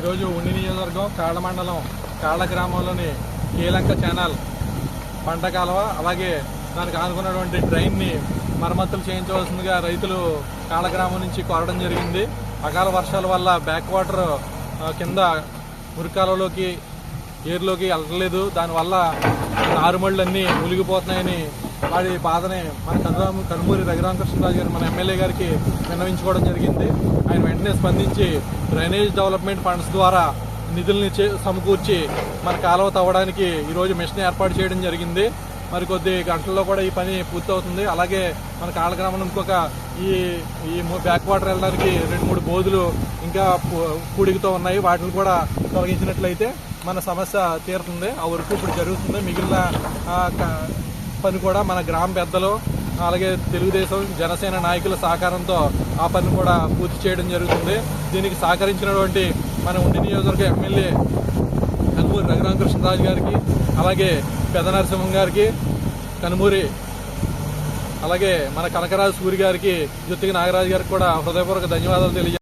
ఈరోజు ఉండి నియోజకవర్గం కాళ్ళ మండలం కాళ్ళ గ్రామంలోని కీలంక ఛానల్ పంట కాలువ అలాగే దానికి ఆనుకున్నటువంటి డ్రైన్ని మరమ్మతులు చేయించవలసిందిగా రైతులు కాళ్ళ గ్రామం నుంచి కోరడం జరిగింది. అకాల వర్షాల వల్ల బ్యాక్ వాటర్ కింద మురికాలలోకి ఏరులోకి వెళ్ళలేదు. దానివల్ల నారుమళ్ళు అన్నీ మునిగిపోతున్నాయని వాడి బాధనే. మన కనురాము కనుమూరి రఘురామకృష్ణరాజు గారు మన ఎమ్మెల్యే గారికి విన్నవించుకోవడం జరిగింది. ఆయన వెంటనే స్పందించి డ్రైనేజ్ డెవలప్మెంట్ ఫండ్స్ ద్వారా నిధుల్ని చే- సమకూర్చి మన కాలువ తవ్వడానికి ఈరోజు మిషన్ ఏర్పాటు చేయడం జరిగింది. మరి కొద్ది గంటల్లో కూడా ఈ పని పూర్తవుతుంది. అలాగే మన కాళ్ళ గ్రామం ఇంకొక ఈ ఈ బ్యాక్ వాటర్ వెళ్ళడానికి రెండు మూడు బోధులు ఇంకా పు- పూడికతో ఉన్నాయి. వాటిని కూడా తొలగించినట్లయితే మన సమస్య తీరుతుంది. ఆ వరకు ఇప్పుడు జరుగుతుంది. మిగిలిన పని కూడా మన గ్రామ పెద్దలు అలాగే తెలుగుదేశం జనసేన నాయకుల సహకారంతో ఆ పని కూడా పూర్తి చేయడం జరుగుతుంది. దీనికి సహకరించినటువంటి మన ఉండి నియోజకవర్గ ఎమ్మెల్యే కనుమూరి రఘురామకృష్ణరాజు గారికి అలాగే పెద్ద నరసింహం గారికి కనుమూరి అలాగే మన కనకరాజు సూరి గారికి జుత్తికి నాగరాజు గారికి కూడా హృదయపూర్వక ధన్యవాదాలు తెలియ